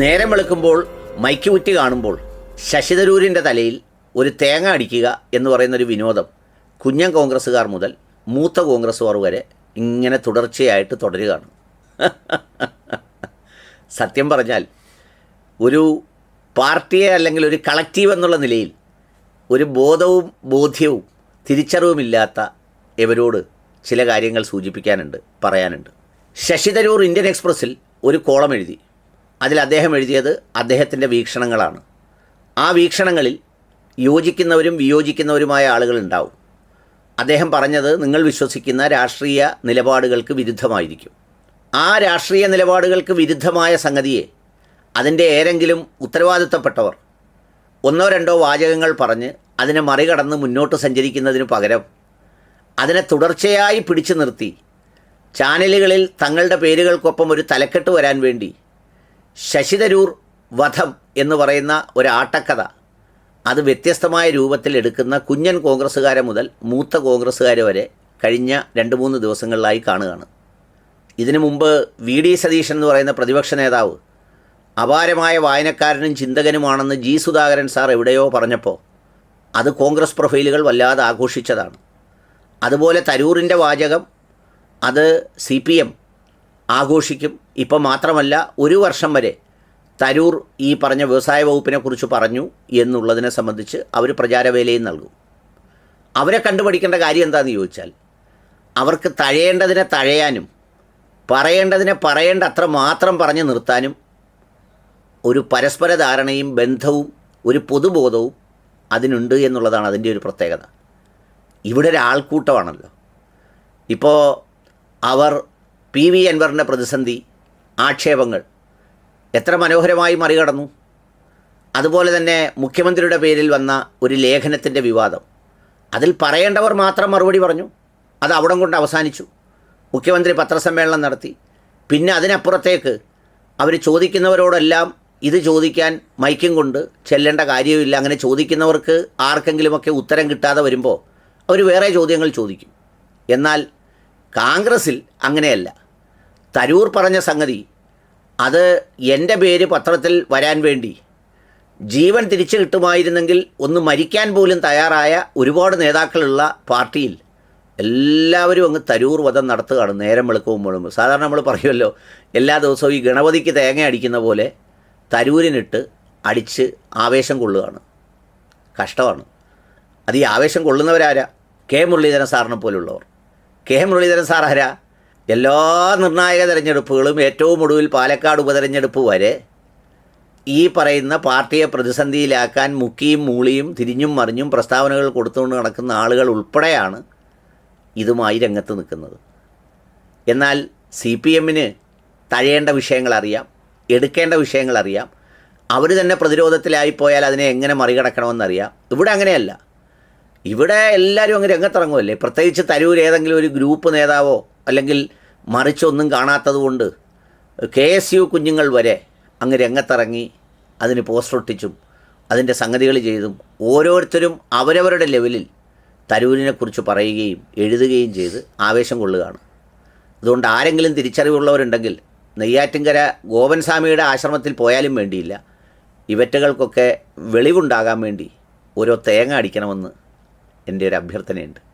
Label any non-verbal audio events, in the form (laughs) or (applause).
നേരം വെളുക്കുമ്പോൾ മൈക്ക് കുറ്റി കാണുമ്പോൾ ശശിതരൂരിന്റെ തലയിൽ ഒരു തേങ്ങ അടിക്കുക എന്ന് പറയുന്നൊരു വിനോദം കുഞ്ഞൻ കോൺഗ്രസ്സുകാർ മുതൽ മൂത്ത കോൺഗ്രസ്സുകാർ വരെ ഇങ്ങനെ തുടർച്ചയായിട്ട് തുടരുകയാണ്. (laughs) സത്യം പറഞ്ഞാൽ ഒരു പാർട്ടിയെ അല്ലെങ്കിൽ ഒരു കളക്റ്റീവ് എന്നുള്ള നിലയിൽ ഒരു ബോധവും ബോധ്യവും തിരിച്ചറിവുമില്ലാത്ത ഇവരോട് ചില കാര്യങ്ങൾ സൂചിപ്പിക്കാനുണ്ട് പറയാനുണ്ട്. ശശി തരൂർ ഇന്ത്യൻ എക്സ്പ്രസ്സിൽ ഒരു കോളം എഴുതി. അതിൽ അദ്ദേഹം എഴുതിയത് അദ്ദേഹത്തിന്റെ വീക്ഷണങ്ങളാണ്. ആ വീക്ഷണങ്ങളിൽ യോജിക്കുന്നവരും വിയോജിക്കുന്നവരുമായ ആളുകളുണ്ടാവും. അദ്ദേഹം പറഞ്ഞത് നിങ്ങൾ വിശ്വസിക്കുന്ന രാഷ്ട്രീയ നിലപാടുകൾക്ക് വിരുദ്ധമായിരിക്കും. ആ രാഷ്ട്രീയ നിലപാടുകൾക്ക് വിരുദ്ധമായ സംഗതിയെ അതിന്റെ ഏതെങ്കിലും ഉത്തരവാദിത്തപ്പെട്ടവർ ഒന്നോ രണ്ടോ വാചകങ്ങൾ പറഞ്ഞ് അതിനെ മറികടന്ന് മുന്നോട്ട് സഞ്ചരിക്കുന്നതിന് പകരം അതിനെ തുടർച്ചയായി പിടിച്ചു നിർത്തി ചാനലുകളിൽ തങ്ങളുടെ പേരുകൾക്കൊപ്പം ഒരു തലക്കെട്ട് വരാൻ വേണ്ടി ശശി തരൂർ വധം എന്ന് പറയുന്ന ഒരു ആട്ടക്കഥ അത് വ്യത്യസ്തമായ രൂപത്തിൽ എടുക്കുന്ന കുഞ്ഞൻ കോൺഗ്രസ്സുകാരെ മുതൽ മൂത്ത കോൺഗ്രസ്സുകാർ വരെ കഴിഞ്ഞ രണ്ട് മൂന്ന് ദിവസങ്ങളിലായി കാണുകയാണ്. ഇതിനു മുമ്പ് വി ഡി സതീശൻ എന്ന് പറയുന്ന പ്രതിപക്ഷ നേതാവ് അപാരമായ വായനക്കാരനും ചിന്തകനുമാണെന്ന് ജി സുധാകരൻ സാർ എവിടെയോ പറഞ്ഞപ്പോൾ അത് കോൺഗ്രസ് പ്രൊഫൈലുകൾ വല്ലാതെ ആഘോഷിച്ചതാണ്. അതുപോലെ തരൂറിന്റെ വാചകം അത് സി പി എം ആഘോഷിക്കും ഇപ്പം മാത്രമല്ല ഒരു വർഷം വരെ തരൂർ ഈ പറഞ്ഞ വ്യവസായ വകുപ്പിനെ കുറിച്ച് പറഞ്ഞു എന്നുള്ളതിനെ സംബന്ധിച്ച് അവർ പ്രചാരവേലയും നൽകും. അവരെ കണ്ടുപഠിക്കേണ്ട കാര്യം എന്താണെന്ന് ചോദിച്ചാൽ അവർക്ക് തഴയേണ്ടതിനെ തഴയാനും പറയേണ്ടതിനെ പറയേണ്ട അത്ര മാത്രം പറഞ്ഞു നിർത്താനും ഒരു പരസ്പര ധാരണയും ബന്ധവും ഒരു പൊതുബോധവും അതിനുണ്ട് എന്നുള്ളതാണ് അതിന്റെ ഒരു പ്രത്യേകത. ഇവിടെ ഒരാൾക്കൂട്ടമാണല്ലോ ഇപ്പോൾ അവർ പി വി അൻവറിന്റെ പ്രതിസന്ധി ആക്ഷേപങ്ങൾ എത്ര മനോഹരമായി മറികടന്നു. അതുപോലെ തന്നെ മുഖ്യമന്ത്രിയുടെ പേരിൽ വന്ന ഒരു ലേഖനത്തിന്റെ വിവാദം. അതിൽ പറയേണ്ടവർ മാത്രം മറുപടി പറഞ്ഞു. അത് അവിടം കൊണ്ട് അവസാനിച്ചു. മുഖ്യമന്ത്രി പത്രസമ്മേളനം നടത്തി. പിന്നെ അതിനപ്പുറത്തേക്ക് അവർ ചോദിക്കുന്നവരോടെല്ലാം ഇത് ചോദിക്കാൻ മൈക്കും കൊണ്ട് ചെല്ലേണ്ട കാര്യമില്ല അങ്ങനെ ചോദിക്കുന്നവർക്ക് ആർക്കെങ്കിലുമൊക്കെ ഉത്തരം കിട്ടാതെ വരുമ്പോൾ അവർ വേറെ ചോദ്യങ്ങൾ ചോദിക്കും. എന്നാൽ കോൺഗ്രസ്സിൽ അങ്ങനെയല്ല. തരൂർ പറഞ്ഞ സംഗതി അത് എന്റെ പേര് പത്രത്തിൽ വരാൻ വേണ്ടി ജീവൻ തിരിച്ചു കിട്ടുമായിരുന്നെങ്കിൽ ഒന്ന് മരിക്കാൻ പോലും തയ്യാറായ ഒരുപാട് നേതാക്കളുള്ള പാർട്ടിയിൽ എല്ലാവരും അങ്ങ് തരൂർ വധം നടത്തുകയാണ് നേരം വെളുക്കുമ്പോഴും സാധാരണ നമ്മൾ പറയുമല്ലോ എല്ലാ ദിവസവും ഈ ഗണപതിക്ക് തേങ്ങ അടിക്കുന്ന പോലെ തരൂരിനിട്ട് അടിച്ച് ആവേശം കൊള്ളുകയാണ്. കഷ്ടമാണ്. അത് ഈ ആവേശം കൊള്ളുന്നവരാരാ? കെ മുരളീധരൻ സാറിനെ പോലുള്ളവർ. കെ മുരളീധരൻ സാർ ആരാ? എല്ലാ നിർണായക തെരഞ്ഞെടുപ്പുകളും ഏറ്റവും ഒടുവിൽ പാലക്കാട് ഉപതെരഞ്ഞെടുപ്പ് വരെ ഈ പറയുന്ന പാർട്ടിയെ പ്രതിസന്ധിയിലാക്കാൻ മുക്കിയും മൂളിയും തിരിഞ്ഞും മറിഞ്ഞും പ്രസ്താവനകൾ കൊടുത്തുകൊണ്ട് നടക്കുന്ന ആളുകൾ ഉൾപ്പെടെയാണ് ഇതുമായി രംഗത്ത് നിൽക്കുന്നത്. എന്നാൽ സി പി എമ്മിന് തഴയേണ്ട വിഷയങ്ങൾ അറിയാം എടുക്കേണ്ട വിഷയങ്ങൾ അറിയാം. അവർ തന്നെ പ്രതിരോധത്തിലായി പോയാൽ അതിനെ എങ്ങനെ മറികടക്കണമെന്നറിയാം. ഇവിടെ അങ്ങനെയല്ല. ഇവിടെ എല്ലാവരും അങ്ങ് രംഗത്തിറങ്ങുമല്ലേ പ്രത്യേകിച്ച് തരൂർ ഏതെങ്കിലും ഒരു ഗ്രൂപ്പ് നേതാവോ അല്ലെങ്കിൽ മറിച്ചൊന്നും കാണാത്തതുകൊണ്ട് കെ എസ് യു കുഞ്ഞുങ്ങൾ വരെ അങ്ങ് രംഗത്തിറങ്ങി അതിന് പോസ്റ്റർ ഒട്ടിച്ചും അതിന്റെ സംഗതികൾ ചെയ്തും ഓരോരുത്തരും അവരവരുടെ ലെവലിൽ തരൂരിനെക്കുറിച്ച് പറയുകയും എഴുതുകയും ചെയ്ത് ആവേശം കൊള്ളുകയാണ്. അതുകൊണ്ട് ആരെങ്കിലും തിരിച്ചറിവുള്ളവരുണ്ടെങ്കിൽ നെയ്യാറ്റിൻകര ഗോപൻസ്വാമിയുടെ ആശ്രമത്തിൽ പോയാലും വേണ്ടിയില്ല. ഇവറ്റകൾക്കൊക്കെ വെളിവുണ്ടാകാൻ വേണ്ടി ഓരോ തേങ്ങ അടിക്കണമെന്ന് എന്റെ ഒരു അഭ്യർത്ഥനയുണ്ട്.